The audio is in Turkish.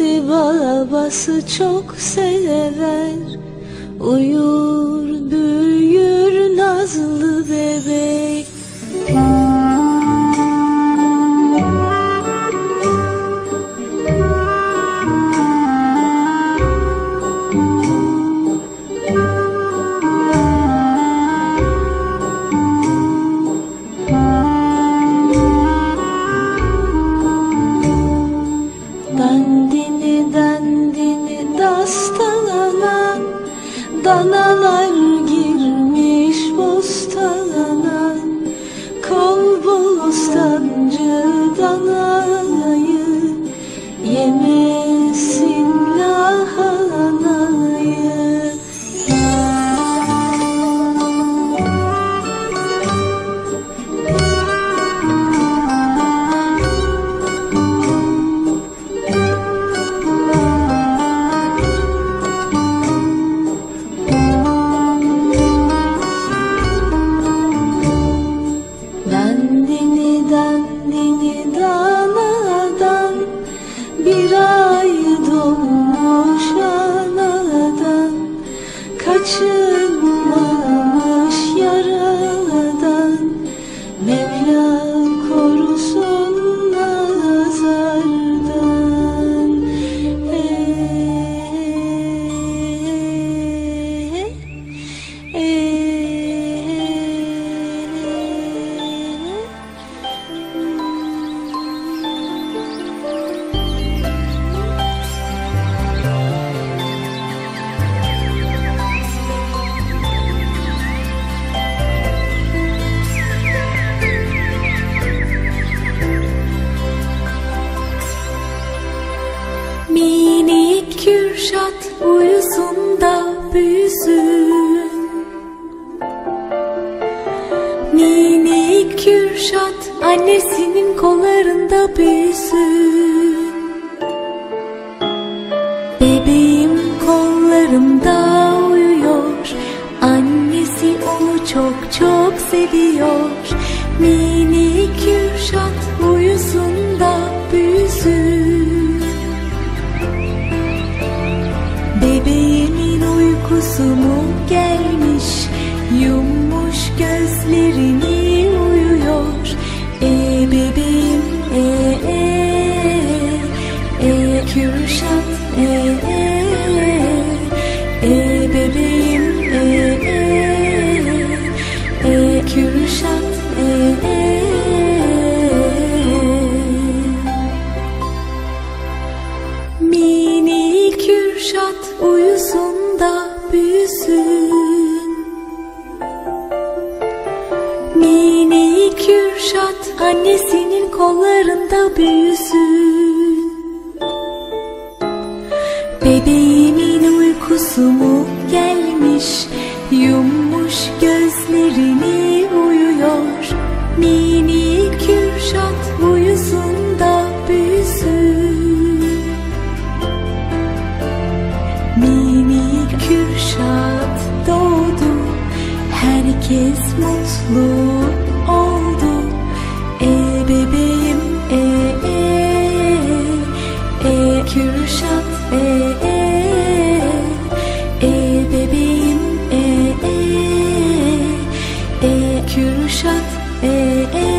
Annesi babası çok sever. Uyur büyür nazlı bebek 哒啦啦 Kürşat annesinin kollarında büyüsün Bebeğim kollarımda uyuyor. Annesi onu çok çok seviyor. Minik Kürşat uyusun da büyüsün. Bebeğimin uykusu mu gelmiş? Yummuş gözlerini Mini Kürşat uyusun büyüsün. Mini Kürşat annesinin kollarında büyüsün Mini Kürşat uyusun da büyüsün. Minik Kürşat doğdu Herkes mutlu oldu. E bebeğim e e e Kürşat e e e bebeğim e e e Kürşat eh, eh.